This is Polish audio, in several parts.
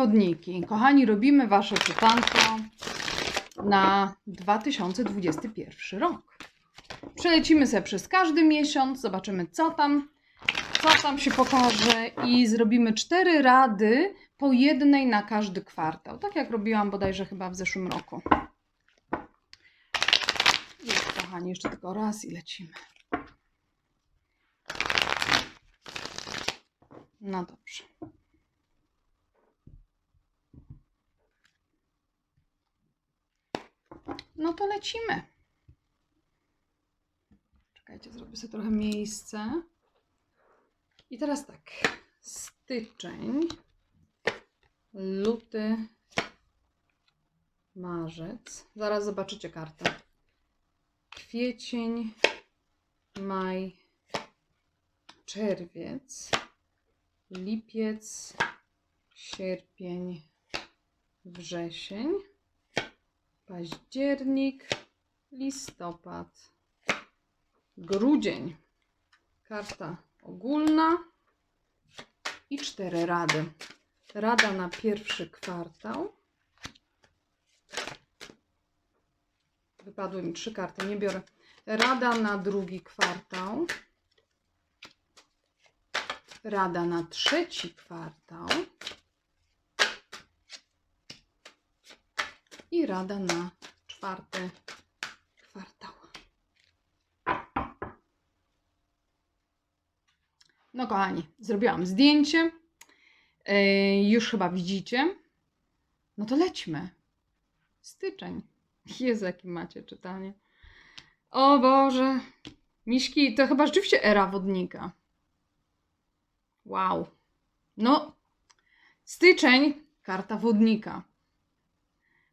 wodniki, kochani, robimy wasze czytanko na 2021 rok. Przelecimy sobie przez każdy miesiąc, zobaczymy co tam, co tam się pokaże i zrobimy cztery rady po jednej na każdy kwartał. Tak jak robiłam bodajże chyba w zeszłym roku. Kochani, jeszcze tylko raz i lecimy. No dobrze. No to lecimy. Czekajcie, zrobię sobie trochę miejsce. I teraz tak. Styczeń, luty, marzec. Zaraz zobaczycie kartę. Kwiecień, maj, czerwiec, lipiec, sierpień, wrzesień, październik, listopad, grudzień. Karta ogólna i cztery rady. Rada na pierwszy kwartał. Wypadły mi trzy karty, nie biorę. Rada na drugi kwartał. Rada na trzeci kwartał. Rada na czwarty kwartał. No kochani, zrobiłam zdjęcie. Yy, już chyba widzicie. No to lećmy. Styczeń. Jezu, jakie macie czytanie. O Boże. Miśki, to chyba rzeczywiście era wodnika. Wow. No, styczeń, karta wodnika.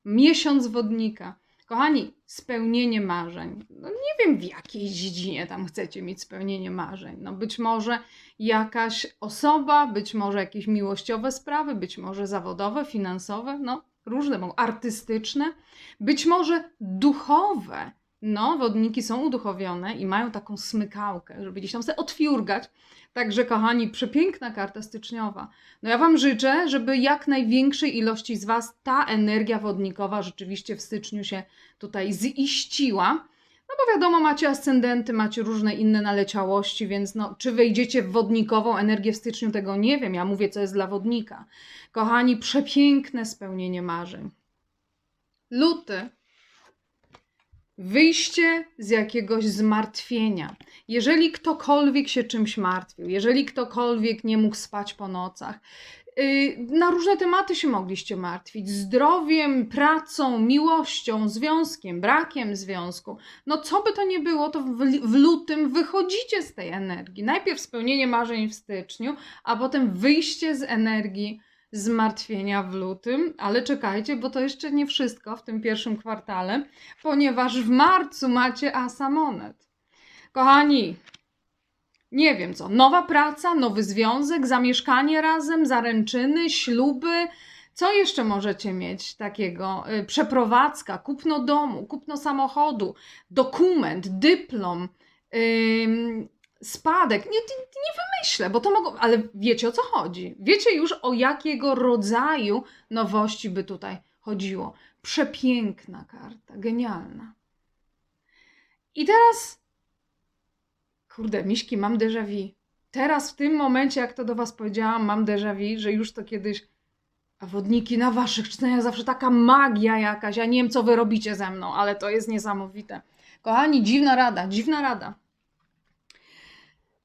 Miesiąc wodnika. Kochani, spełnienie marzeń. No nie wiem, w jakiej dziedzinie tam chcecie mieć spełnienie marzeń. No być może jakaś osoba, być może jakieś miłościowe sprawy, być może zawodowe, finansowe, no różne, artystyczne, być może duchowe. No, wodniki są uduchowione i mają taką smykałkę, żeby gdzieś tam sobie otwiurgać. Także, kochani, przepiękna karta styczniowa. No ja Wam życzę, żeby jak największej ilości z Was ta energia wodnikowa rzeczywiście w styczniu się tutaj ziściła. No bo wiadomo, macie ascendenty, macie różne inne naleciałości, więc no, czy wejdziecie w wodnikową energię w styczniu, tego nie wiem. Ja mówię, co jest dla wodnika. Kochani, przepiękne spełnienie marzeń. Luty. Wyjście z jakiegoś zmartwienia. Jeżeli ktokolwiek się czymś martwił, jeżeli ktokolwiek nie mógł spać po nocach, yy, na różne tematy się mogliście martwić. Zdrowiem, pracą, miłością, związkiem, brakiem związku. No co by to nie było, to w, w lutym wychodzicie z tej energii. Najpierw spełnienie marzeń w styczniu, a potem wyjście z energii zmartwienia w lutym, ale czekajcie, bo to jeszcze nie wszystko w tym pierwszym kwartale, ponieważ w marcu macie asa monet. Kochani, nie wiem co, nowa praca, nowy związek, zamieszkanie razem, zaręczyny, śluby. Co jeszcze możecie mieć takiego? Y, Przeprowadzka, kupno domu, kupno samochodu, dokument, dyplom, spadek. Nie, nie, wymyślę, bo to mogą, ale wiecie o co chodzi. Wiecie już o jakiego rodzaju nowości by tutaj chodziło. Przepiękna karta, genialna. I teraz, kurde, miśki, mam déjà vu. Teraz w tym momencie, jak to do Was powiedziałam, mam déjà vu, że już to kiedyś. A wodniki na Waszych czytaniach zawsze taka magia jakaś. Ja nie wiem, co Wy robicie ze mną, ale to jest niesamowite. Kochani, dziwna rada, dziwna rada.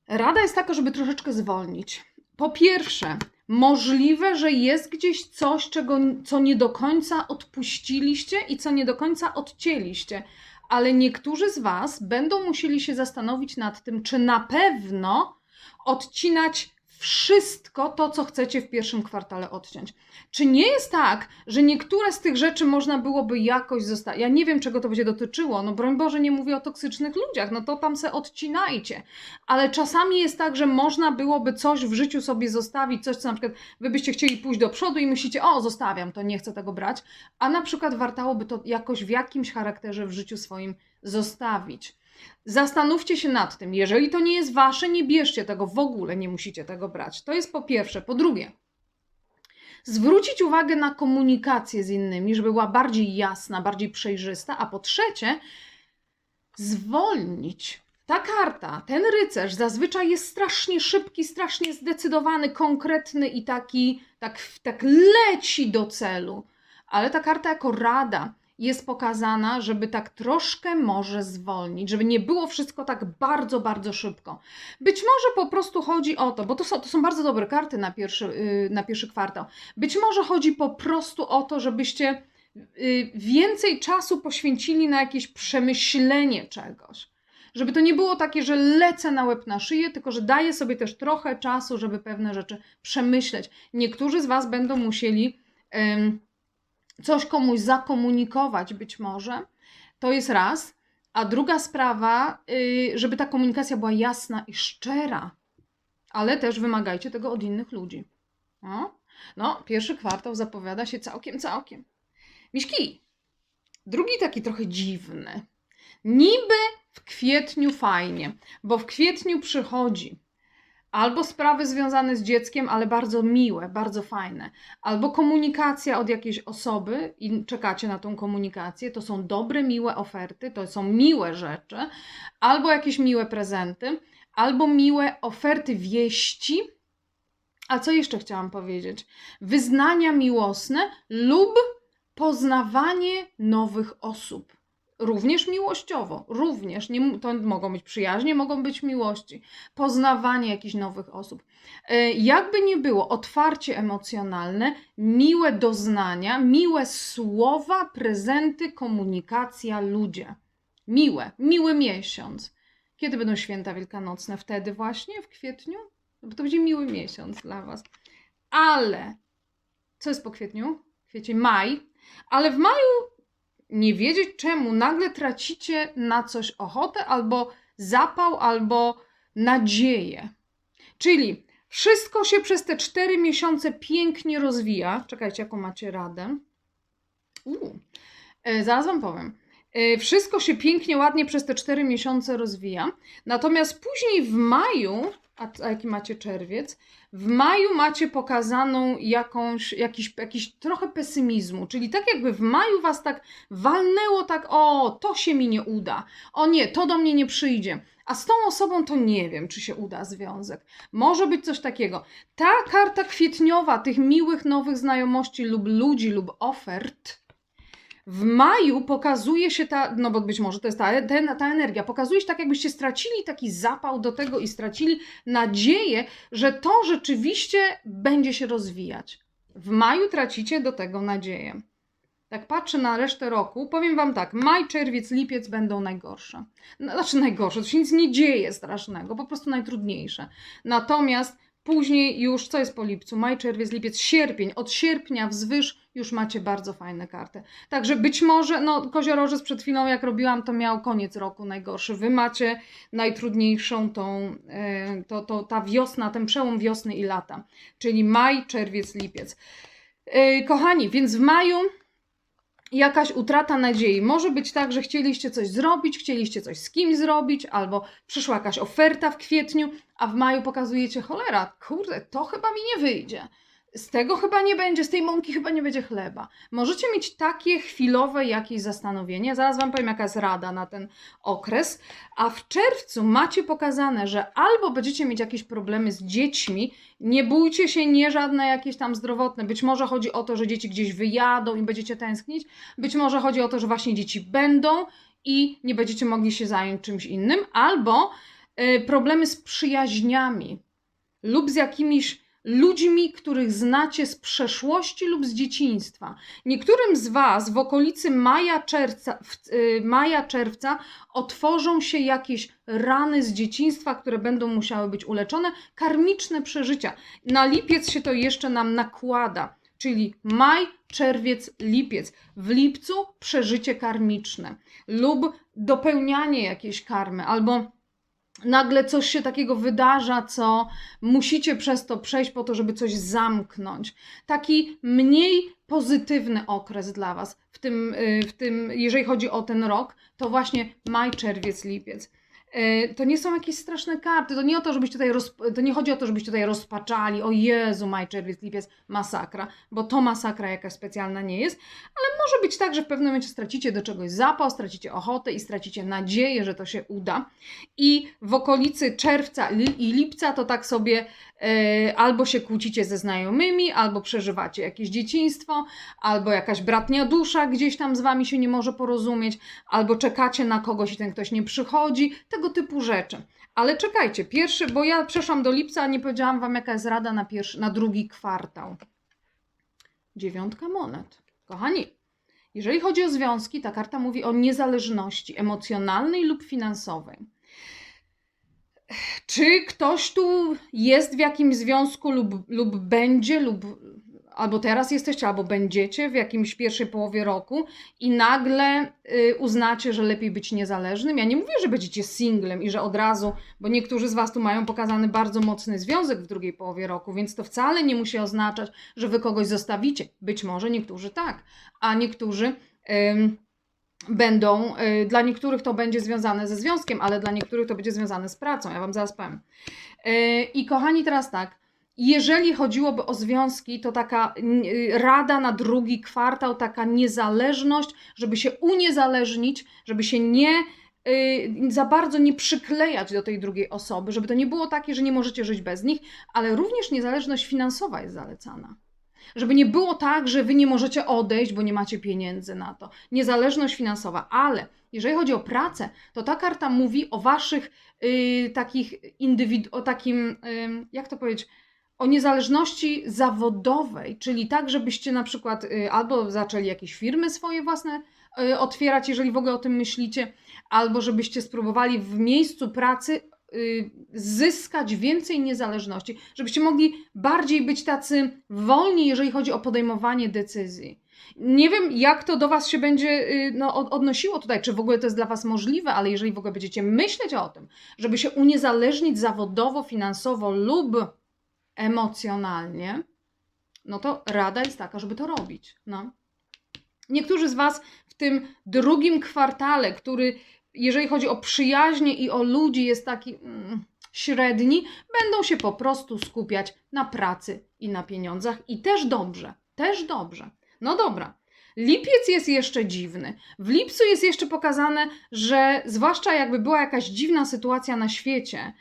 Rada jest taka, żeby troszeczkę zwolnić. Po pierwsze, możliwe, że jest gdzieś coś, czego, co nie do końca odpuściliście i co nie do końca odcięliście, ale niektórzy z Was będą musieli się zastanowić nad tym, czy na pewno odcinać wszystko to, co chcecie w pierwszym kwartale odciąć. Czy nie jest tak, że niektóre z tych rzeczy można byłoby jakoś zostawić? Ja nie wiem, czego to będzie dotyczyło. No broń Boże, nie mówię o toksycznych ludziach, no to tam se odcinajcie. Ale czasami jest tak, że można byłoby coś w życiu sobie zostawić, coś, co na przykład wy byście chcieli pójść do przodu i myślicie, o, zostawiam to, nie chcę tego brać, a na przykład wartałoby to jakoś w jakimś charakterze w życiu swoim zostawić. Zastanówcie się nad tym. Jeżeli to nie jest wasze, nie bierzcie tego w ogóle, nie musicie tego brać. To jest po pierwsze. Po drugie, zwrócić uwagę na komunikację z innymi, żeby była bardziej jasna, bardziej przejrzysta, a po trzecie, zwolnić. Ta karta, ten rycerz zazwyczaj jest strasznie szybki, strasznie zdecydowany, konkretny i taki, tak, tak leci do celu. Ale ta karta jako rada jest pokazana, żeby tak troszkę może zwolnić, żeby nie było wszystko tak bardzo, bardzo szybko. Być może po prostu chodzi o to, bo to są, to są bardzo dobre karty na pierwszy, yy, na pierwszy kwartał. Być może chodzi po prostu o to, żebyście yy, więcej czasu poświęcili na jakieś przemyślenie czegoś. Żeby to nie było takie, że lecę na łeb na szyję, tylko że daję sobie też trochę czasu, żeby pewne rzeczy przemyśleć. Niektórzy z Was będą musieli coś komuś zakomunikować, być może. To jest raz. A druga sprawa, yy, żeby ta komunikacja była jasna i szczera, ale też wymagajcie tego od innych ludzi. No, no pierwszy kwartał zapowiada się całkiem, całkiem. Miśki, drugi taki trochę dziwny. Niby w kwietniu fajnie, bo w kwietniu przychodzi albo sprawy związane z dzieckiem, ale bardzo miłe, bardzo fajne, albo komunikacja od jakiejś osoby i czekacie na tą komunikację, to są dobre, miłe oferty, to są miłe rzeczy, albo jakieś miłe prezenty, albo miłe oferty wieści. A co jeszcze chciałam powiedzieć? Wyznania miłosne lub poznawanie nowych osób również miłościowo, również, nie, to mogą być przyjaźnie, mogą być miłości, poznawanie jakichś nowych osób. E, Jakby nie było, otwarcie emocjonalne, miłe doznania, miłe słowa, prezenty, komunikacja, ludzie. Miłe, miły miesiąc. Kiedy będą święta wielkanocne? Wtedy właśnie, w kwietniu? No bo to będzie miły miesiąc dla Was. Ale, co jest po kwietniu? Kwiecień, maj. Ale w maju nie wiedzieć czemu nagle tracicie na coś ochotę, albo zapał, albo nadzieję. Czyli wszystko się przez te cztery miesiące pięknie rozwija. Czekajcie, jaką macie radę. Uu, e, zaraz Wam powiem. E, wszystko się pięknie, ładnie przez te cztery miesiące rozwija. Natomiast później w maju, a, a jaki macie czerwiec, w maju macie pokazaną jakąś, jakiś, jakiś trochę pesymizmu, czyli tak jakby w maju was tak walnęło tak, o, to się mi nie uda, o nie, to do mnie nie przyjdzie. A z tą osobą to nie wiem, czy się uda związek. Może być coś takiego. Ta karta kwietniowa tych miłych nowych znajomości lub ludzi lub ofert w maju pokazuje się ta, no bo być może to jest ta, ta, ta energia, pokazuje się tak, jakbyście stracili taki zapał do tego i stracili nadzieję, że to rzeczywiście będzie się rozwijać. W maju tracicie do tego nadzieję. Tak patrzę na resztę roku, powiem Wam tak, maj, czerwiec, lipiec będą najgorsze. No, Znaczy najgorsze, to się nic nie dzieje strasznego, po prostu najtrudniejsze. Natomiast później już, co jest po lipcu? Maj, czerwiec, lipiec, sierpień. Od sierpnia wzwyż już macie bardzo fajne karty. Także być może, no koziorożec przed chwilą jak robiłam, to miał koniec roku najgorszy. Wy macie najtrudniejszą tą, e, to, to, ta wiosna, ten przełom wiosny i lata. Czyli maj, czerwiec, lipiec. E, Kochani, więc w maju jakaś utrata nadziei. Może być tak, że chcieliście coś zrobić, chcieliście coś z kimś zrobić, albo przyszła jakaś oferta w kwietniu, a w maju pokazujecie cholera, kurde, to chyba mi nie wyjdzie. Z tego chyba nie będzie, z tej mąki chyba nie będzie chleba. Możecie mieć takie chwilowe jakieś zastanowienie. Zaraz Wam powiem, jaka jest rada na ten okres. A w czerwcu macie pokazane, że albo będziecie mieć jakieś problemy z dziećmi, nie bójcie się, nie żadne jakieś tam zdrowotne. Być może chodzi o to, że dzieci gdzieś wyjadą i będziecie tęsknić. Być może chodzi o to, że właśnie dzieci będą i nie będziecie mogli się zająć czymś innym. Albo y, problemy z przyjaźniami lub z jakimiś ludźmi, których znacie z przeszłości lub z dzieciństwa. Niektórym z Was w okolicy maja, czerwca, y, maja, czerwca otworzą się jakieś rany z dzieciństwa, które będą musiały być uleczone, karmiczne przeżycia. Na lipiec się to jeszcze nam nakłada. Czyli maj, czerwiec, lipiec. W lipcu przeżycie karmiczne lub dopełnianie jakiejś karmy, albo nagle coś się takiego wydarza, co musicie przez to przejść po to, żeby coś zamknąć. Taki mniej pozytywny okres dla Was w tym, y, w tym jeżeli chodzi o ten rok, to właśnie maj, czerwiec, lipiec. E, To nie są jakieś straszne karty, to nie o to, żebyś tutaj to nie chodzi o to, żebyś tutaj rozpaczali, o Jezu, maj, czerwiec, lipiec, masakra, bo to masakra jakaś specjalna nie jest, ale może być tak, że w pewnym momencie stracicie do czegoś zapał, stracicie ochotę i stracicie nadzieję, że to się uda. I w okolicy czerwca i lipca to tak sobie e, albo się kłócicie ze znajomymi, albo przeżywacie jakieś dzieciństwo, albo jakaś bratnia dusza gdzieś tam z wami się nie może porozumieć, albo czekacie na kogoś i ten ktoś nie przychodzi, tego typu rzeczy. Ale czekajcie, pierwszy, bo ja przeszłam do lipca, a nie powiedziałam wam, jaka jest rada na, pierwszy, na drugi kwartał. Dziewiątka monet. Kochani, jeżeli chodzi o związki, ta karta mówi o niezależności emocjonalnej lub finansowej. Czy ktoś tu jest w jakimś związku lub, lub będzie, lub albo teraz jesteście, albo będziecie w jakimś pierwszej połowie roku i nagle y, uznacie, że lepiej być niezależnym? Ja nie mówię, że będziecie singlem i że od razu, bo niektórzy z Was tu mają pokazany bardzo mocny związek w drugiej połowie roku, więc to wcale nie musi oznaczać, że Wy kogoś zostawicie. Być może niektórzy tak, a niektórzy. ym, będą, y, dla niektórych to będzie związane ze związkiem, ale dla niektórych to będzie związane z pracą. Ja Wam zaraz powiem. Y, I kochani, teraz tak. Jeżeli chodziłoby o związki, to taka y, rada na drugi kwartał, taka niezależność, żeby się uniezależnić, żeby się nie y, za bardzo nie przyklejać do tej drugiej osoby, żeby to nie było takie, że nie możecie żyć bez nich, ale również niezależność finansowa jest zalecana. Żeby nie było tak, że wy nie możecie odejść, bo nie macie pieniędzy na to. Niezależność finansowa, ale jeżeli chodzi o pracę, to ta karta mówi o waszych y, takich indywidu, o takim, y, jak to powiedzieć, o niezależności zawodowej, czyli tak, żebyście na przykład y, albo zaczęli jakieś firmy swoje własne y, otwierać, jeżeli w ogóle o tym myślicie, albo żebyście spróbowali w miejscu pracy y, zyskać więcej niezależności, żebyście mogli bardziej być tacy wolni, jeżeli chodzi o podejmowanie decyzji. Nie wiem, jak to do Was się będzie no, od- odnosiło tutaj, czy w ogóle to jest dla Was możliwe, ale jeżeli w ogóle będziecie myśleć o tym, żeby się uniezależnić zawodowo, finansowo lub emocjonalnie, no to rada jest taka, żeby to robić. No. Niektórzy z Was w tym drugim kwartale, który jeżeli chodzi o przyjaźnie i o ludzi jest taki mm, średni, będą się po prostu skupiać na pracy i na pieniądzach i też dobrze, też dobrze. No dobra. Lipiec jest jeszcze dziwny. W lipcu jest jeszcze pokazane, że zwłaszcza jakby była jakaś dziwna sytuacja na świecie,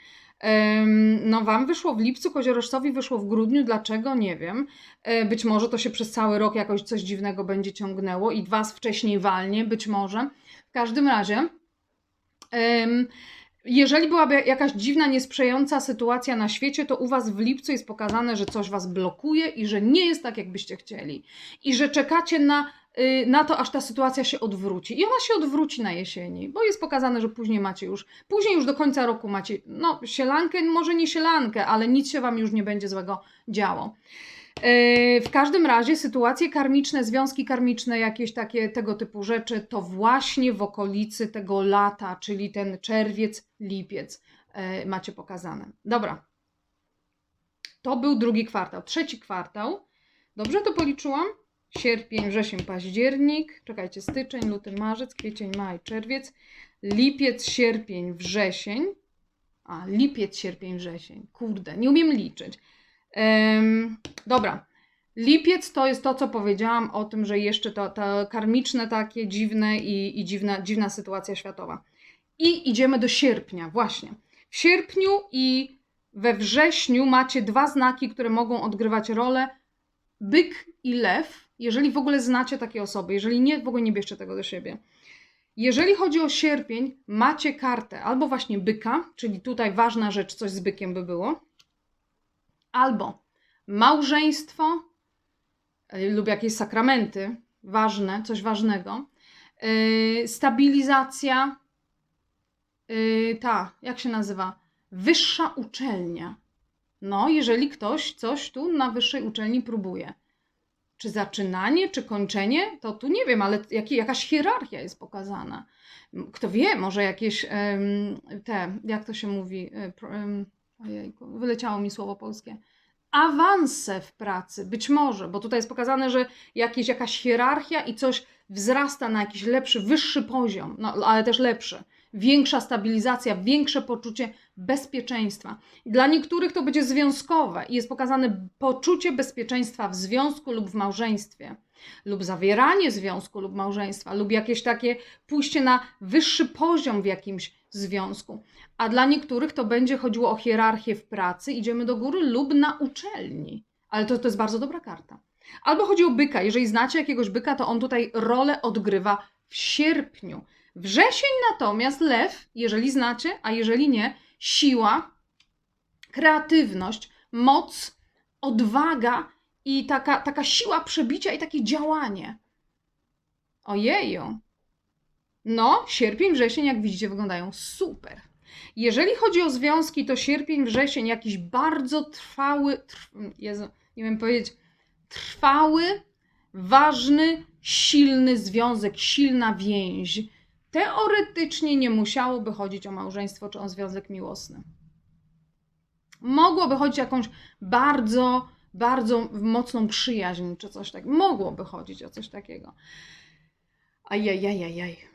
no wam wyszło w lipcu, koziorożcowi wyszło w grudniu, dlaczego? Nie wiem. E, Być może to się przez cały rok jakoś coś dziwnego będzie ciągnęło i was wcześniej walnie, być może. W każdym razie, em, jeżeli byłaby jakaś dziwna, niesprzyjająca sytuacja na świecie, to u was w lipcu jest pokazane, że coś was blokuje i że nie jest tak, jakbyście chcieli. I że czekacie na, y, na to, aż ta sytuacja się odwróci. I ona się odwróci na jesieni, bo jest pokazane, że później macie już, później już do końca roku macie, no, sielankę, może nie sielankę, ale nic się wam już nie będzie złego działo. Yy, W każdym razie sytuacje karmiczne, związki karmiczne, jakieś takie tego typu rzeczy, to właśnie w okolicy tego lata, czyli ten czerwiec, lipiec yy, macie pokazane. Dobra. To był drugi kwartał. Trzeci kwartał. Dobrze to policzyłam? Sierpień, wrzesień, październik. Czekajcie, styczeń, luty, marzec, kwiecień, maj, czerwiec. Lipiec, sierpień, wrzesień. A, lipiec, sierpień, wrzesień. Kurde, nie umiem liczyć. Dobra. Lipiec to jest to, co powiedziałam o tym, że jeszcze to, to karmiczne takie dziwne i, i dziwna, dziwna sytuacja światowa. I idziemy do sierpnia, właśnie. W sierpniu i we wrześniu macie dwa znaki, które mogą odgrywać rolę. Byk i lew, jeżeli w ogóle znacie takie osoby, jeżeli nie, w ogóle nie bierzcie tego do siebie. Jeżeli chodzi o sierpień, macie kartę albo właśnie byka, czyli tutaj ważna rzecz, coś z bykiem by było, albo małżeństwo y, lub jakieś sakramenty ważne, coś ważnego, yy, stabilizacja, yy, ta, jak się nazywa? Wyższa uczelnia. No, jeżeli ktoś coś tu na wyższej uczelni próbuje. Czy zaczynanie, czy kończenie, to tu nie wiem, ale jakaś hierarchia jest pokazana. Kto wie, może jakieś te, jak to się mówi, y, ojejku, wyleciało mi słowo polskie awanse w pracy, być może, bo tutaj jest pokazane, że jakieś, jakaś hierarchia i coś wzrasta na jakiś lepszy, wyższy poziom, no, ale też lepszy. większa stabilizacja, większe poczucie bezpieczeństwa. Dla niektórych to będzie związkowe i jest pokazane poczucie bezpieczeństwa w związku lub w małżeństwie, lub zawieranie związku lub małżeństwa, lub jakieś takie pójście na wyższy poziom w jakimś związku. A dla niektórych to będzie chodziło o hierarchię w pracy, idziemy do góry, lub na uczelni. Ale to, to jest bardzo dobra karta. Albo chodzi o byka. Jeżeli znacie jakiegoś byka, to on tutaj rolę odgrywa w sierpniu. Wrzesień natomiast lew, jeżeli znacie, a jeżeli nie, siła, kreatywność, moc, odwaga i taka, taka siła przebicia i takie działanie. Ojeju. No, sierpień, wrzesień, jak widzicie, wyglądają super. Jeżeli chodzi o związki, to sierpień, wrzesień, jakiś bardzo trwały, trw, Jezu, nie wiem powiedzieć, trwały, ważny, silny związek, silna więź. Teoretycznie nie musiałoby chodzić o małżeństwo czy o związek miłosny. Mogłoby chodzić o jakąś bardzo, bardzo mocną przyjaźń czy coś takiego. Mogłoby chodzić o coś takiego. Ajajajajaj.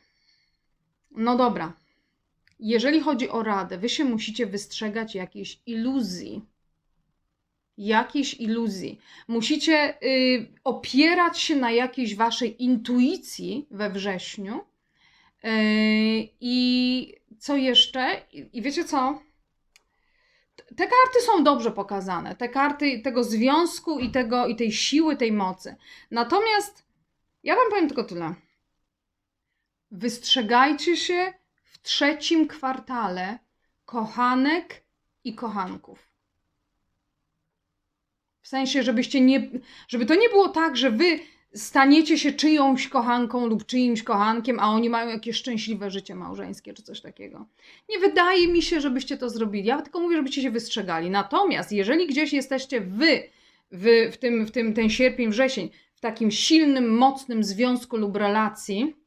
No dobra. Jeżeli chodzi o radę, wy się musicie wystrzegać jakiejś iluzji. Jakiejś iluzji. Musicie y, opierać się na jakiejś waszej intuicji we wrześniu. Y, I co jeszcze? I, I wiecie co? Te karty są dobrze pokazane. Te karty tego związku i, tego, i tej siły, tej mocy. Natomiast ja wam powiem tylko tyle. Wystrzegajcie się w trzecim kwartale kochanek i kochanków. W sensie, żebyście nie, żeby to nie było tak, że wy staniecie się czyjąś kochanką lub czyimś kochankiem, a oni mają jakieś szczęśliwe życie małżeńskie czy coś takiego. Nie wydaje mi się, żebyście to zrobili. Ja tylko mówię, żebyście się wystrzegali. Natomiast jeżeli gdzieś jesteście wy, wy w tym, w tym ten sierpień, wrzesień, w takim silnym, mocnym związku lub relacji,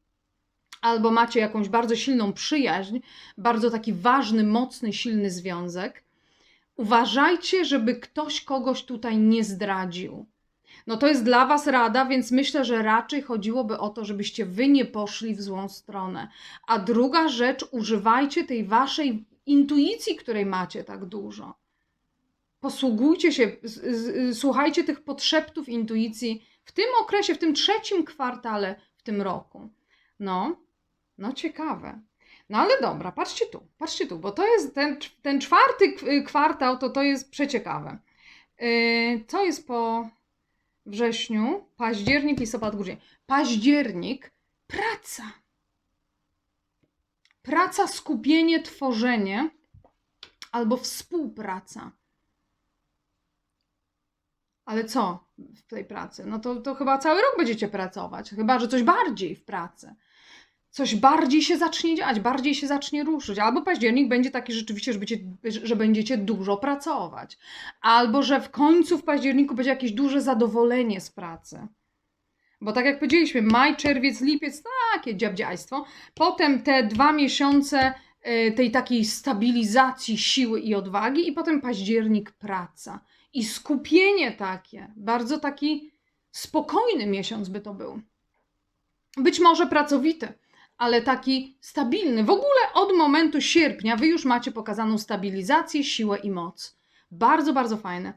albo macie jakąś bardzo silną przyjaźń, bardzo taki ważny, mocny, silny związek, uważajcie, żeby ktoś kogoś tutaj nie zdradził. No to jest dla Was rada, więc myślę, że raczej chodziłoby o to, żebyście Wy nie poszli w złą stronę. A druga rzecz, używajcie tej Waszej intuicji, której macie tak dużo. Posługujcie się, słuchajcie tych podszeptów intuicji w tym okresie, w tym trzecim kwartale w tym roku. No, no ciekawe. No ale dobra, patrzcie tu, patrzcie tu, bo to jest ten, ten czwarty k- kwartał, to to jest przeciekawe. Yy, co jest po wrześniu? Październik, listopad, grudzień. Październik, praca. Praca, skupienie, tworzenie albo współpraca. Ale co w tej pracy? No to, to chyba cały rok będziecie pracować, chyba że coś bardziej w pracy coś bardziej się zacznie dziać, bardziej się zacznie ruszyć. Albo październik będzie taki rzeczywiście, że będziecie, że będziecie dużo pracować. Albo że w końcu w październiku będzie jakieś duże zadowolenie z pracy. Bo tak jak powiedzieliśmy, maj, czerwiec, lipiec, takie dziabdziajstwo. Potem te dwa miesiące y, tej takiej stabilizacji siły i odwagi i potem październik praca. I skupienie takie, bardzo taki spokojny miesiąc by to był. Być może pracowity, ale taki stabilny. W ogóle od momentu sierpnia wy już macie pokazaną stabilizację, siłę i moc. Bardzo, bardzo fajne.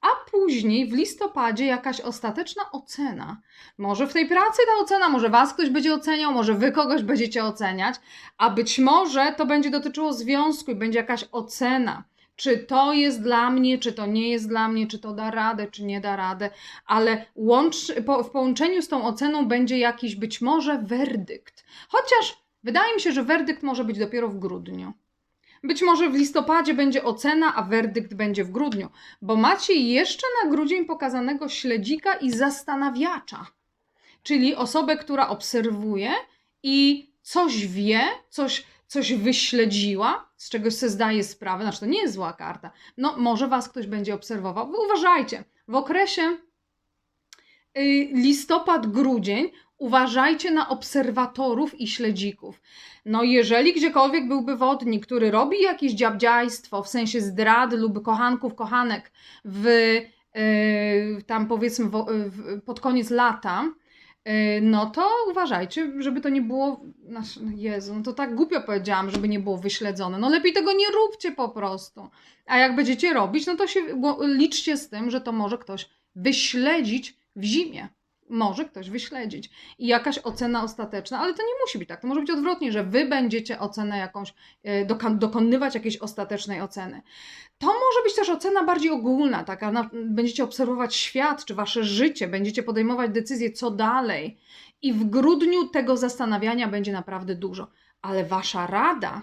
A później w listopadzie jakaś ostateczna ocena. Może w tej pracy ta ocena, może was ktoś będzie oceniał, może wy kogoś będziecie oceniać, a być może to będzie dotyczyło związku i będzie jakaś ocena. Czy to jest dla mnie, czy to nie jest dla mnie, czy to da radę, czy nie da radę, ale łącz, po, w połączeniu z tą oceną będzie jakiś być może werdykt. Chociaż wydaje mi się, że werdykt może być dopiero w grudniu. Być może w listopadzie będzie ocena, a werdykt będzie w grudniu, bo macie jeszcze na grudzień pokazanego śledzika i zastanawiacza, czyli osobę, która obserwuje i coś wie, coś, coś wyśledziła, z czegoś sobie zdaje sprawę, znaczy to nie jest zła karta. No, może was ktoś będzie obserwował. Uważajcie, w okresie y, listopad-grudzień uważajcie na obserwatorów i śledzików. No, jeżeli gdziekolwiek byłby wodnik, który robi jakieś dziabdziajstwo, w sensie zdrady lub kochanków, kochanek w y, tam powiedzmy pod koniec lata, y, no to uważajcie, żeby to nie było, nasz- Jezu, no to tak głupio powiedziałam, żeby nie było wyśledzone. No lepiej tego nie róbcie po prostu. A jak będziecie robić, no to się liczcie z tym, że to może ktoś wyśledzić w zimie. Może ktoś wyśledzić. I jakaś ocena ostateczna, ale to nie musi być tak. To może być odwrotnie, że wy będziecie ocenę jakąś, e, dokonywać jakiejś ostatecznej oceny. To może być też ocena bardziej ogólna, taka będziecie obserwować świat czy wasze życie, będziecie podejmować decyzje, co dalej. I w grudniu tego zastanawiania będzie naprawdę dużo. Ale wasza rada,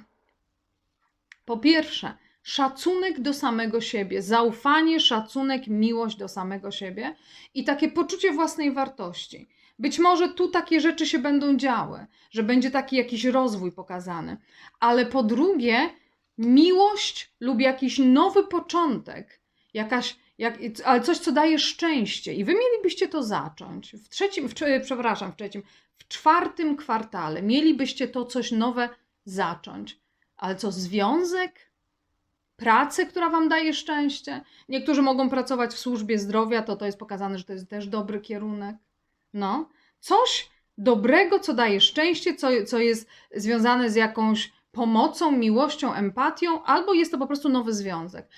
po pierwsze, szacunek do samego siebie, zaufanie, szacunek, miłość do samego siebie i takie poczucie własnej wartości. Być może tu takie rzeczy się będą działy, że będzie taki jakiś rozwój pokazany, ale po drugie, miłość lub jakiś nowy początek, jakaś, jak, ale coś, co daje szczęście. I wy mielibyście to zacząć. W trzecim, w, cz- przepraszam, w trzecim, w czwartym kwartale mielibyście to coś nowe zacząć. Ale co, związek? Pracę, która wam daje szczęście? Niektórzy mogą pracować w służbie zdrowia, to to jest pokazane, że to jest też dobry kierunek. No, coś dobrego, co daje szczęście, co, co jest związane z jakąś pomocą, miłością, empatią, albo jest to po prostu nowy związek.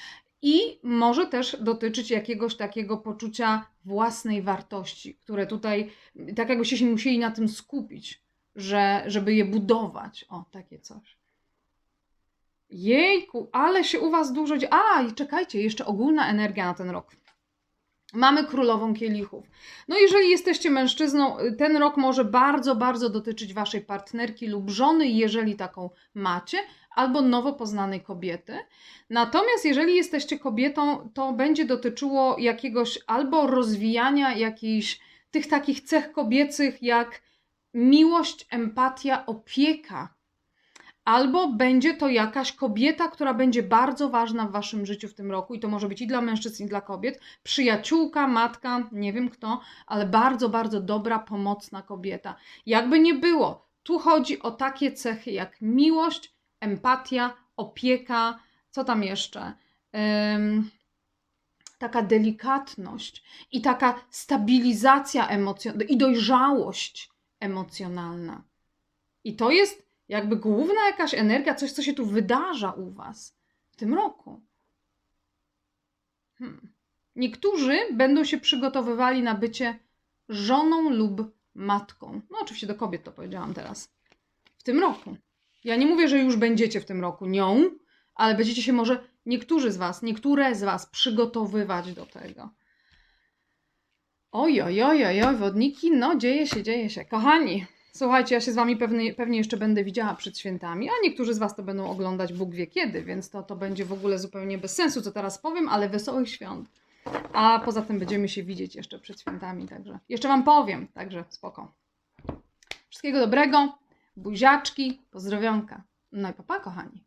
I może też dotyczyć jakiegoś takiego poczucia własnej wartości, które tutaj, tak jakbyście się musieli na tym skupić, że, żeby je budować. O, takie coś. Jejku, ale się u Was dużo dzieje. A, i czekajcie, jeszcze ogólna energia na ten rok. Mamy królową kielichów. No, jeżeli jesteście mężczyzną, y, ten rok może bardzo, bardzo dotyczyć Waszej partnerki lub żony, jeżeli taką macie, albo nowo poznanej kobiety. Natomiast jeżeli jesteście kobietą, to będzie dotyczyło jakiegoś albo rozwijania jakichś tych takich cech kobiecych jak miłość, empatia, opieka. Albo będzie to jakaś kobieta, która będzie bardzo ważna w waszym życiu w tym roku, i to może być i dla mężczyzn, i dla kobiet. Przyjaciółka, matka, nie wiem kto, ale bardzo, bardzo dobra, pomocna kobieta. Jakby nie było, tu chodzi o takie cechy jak miłość, empatia, opieka, co tam jeszcze? Ym, taka delikatność i taka stabilizacja emocjonalna i dojrzałość emocjonalna. I to jest jakby główna jakaś energia, coś, co się tu wydarza u Was w tym roku. Hmm. Niektórzy będą się przygotowywali na bycie żoną lub matką. No, oczywiście do kobiet to powiedziałam teraz. W tym roku. Ja nie mówię, że już będziecie w tym roku nią, ale będziecie się może niektórzy z Was, niektóre z Was przygotowywać do tego. Oj, oj, oj, oj, wodniki, no dzieje się, dzieje się. Kochani, słuchajcie, ja się z Wami pewnie, pewnie jeszcze będę widziała przed świętami, a niektórzy z Was to będą oglądać Bóg wie kiedy, więc to, to będzie w ogóle zupełnie bez sensu, co teraz powiem, ale wesołych świąt. A poza tym będziemy się widzieć jeszcze przed świętami, także jeszcze Wam powiem, także spoko. Wszystkiego dobrego, buziaczki, pozdrowionka. No i papa, kochani.